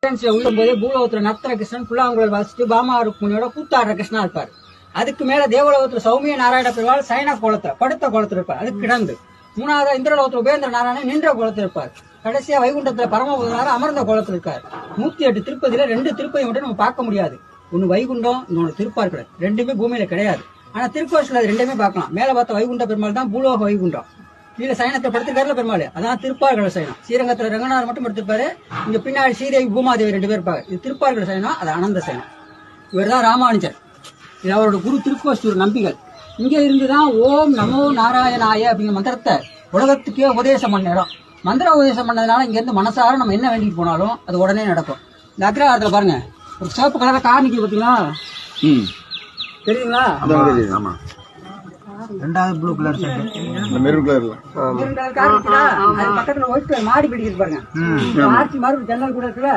போது பூலோகத்துல நர்த்தன கிருஷ்ணன் புல்லாங்குழல் வாசிச்சு பாமா ருக்மணியோட கூத்தாடுற கிருஷ்ணா இருப்பார். அதுக்கு மேல தேவலோகத்துல சௌமிய நாராயண பெருமாள் சைன கோலத்துல படுத்த கோலத்துல இருப்பார். அது கிடந்து. மூணாவது இந்திரலோகத்துல உபேந்திர நாராயணன் நின்ற குளத்துல இருப்பார். கடைசியா வைகுண்டத்துல பரமபுதனார் அமர்ந்த குளத்துல இருக்கார். நூத்தி எட்டு திருப்பதியில ரெண்டு திருப்பதி மட்டும் நம்ம பார்க்க முடியாது. ஒன்னு வைகுண்டம் இன்னொன்னு திருப்பார்கடல். ரெண்டுமே பூமியில கிடையாது. ஆனா திருக்கோஷில் ரெண்டுமே பார்க்கலாம். மேல பார்த்த வைகுண்ட பெருமாள் தான் பூலோக வைகுண்டம். கீழே சயனத்தை படுத்திருக்காருல பெருமாள். அதான் திருப்பார்கடல் சயனம் ஸ்ரீரங்கத்துல ரங்கநாதர் மட்டும் படுத்திருப்பாரு இங்க பின்னாடி ஸ்ரீதேவி பூமாதேவி ரெண்டு பேர் இருப்பாங்க. இது திருப்பார்கடல் சயனம் அது அனந்த சயனம் இவர் தான் ராமானுஜர். இது அவரோட குரு திருக்கோஷ்டூர் நம்பிகள். இங்க இருந்துதான் ஓம் நமோ நாராயணாய அப்படிங்கிற மந்திரத்தை உலகத்துக்கே உபதேசம் பண்ண இடம். மந்திர உபதேசம் பண்ணதுனால இங்க இருந்து மனசார நம்ம என்ன வேண்டிட்டு போனாலும் அது உடனே நடக்கும். இந்த அக்ரஹாரத்துல பாருங்க. ஒரு சிவப்பு கலர கார் நிக்குது பாத்தீங்களா? ம். தெரியுங்களா ஆமா. ரெண்டாவது ப்ளூ கலர் ஷர்ட் இந்த மெரூன் கலர்ல? அது பக்கத்துல ஒயிட் கலர் மாடி பிடிக்குது பாருங்க. மாதிரி ஒரு ஜன்னல் கூட இருக்குல்ல.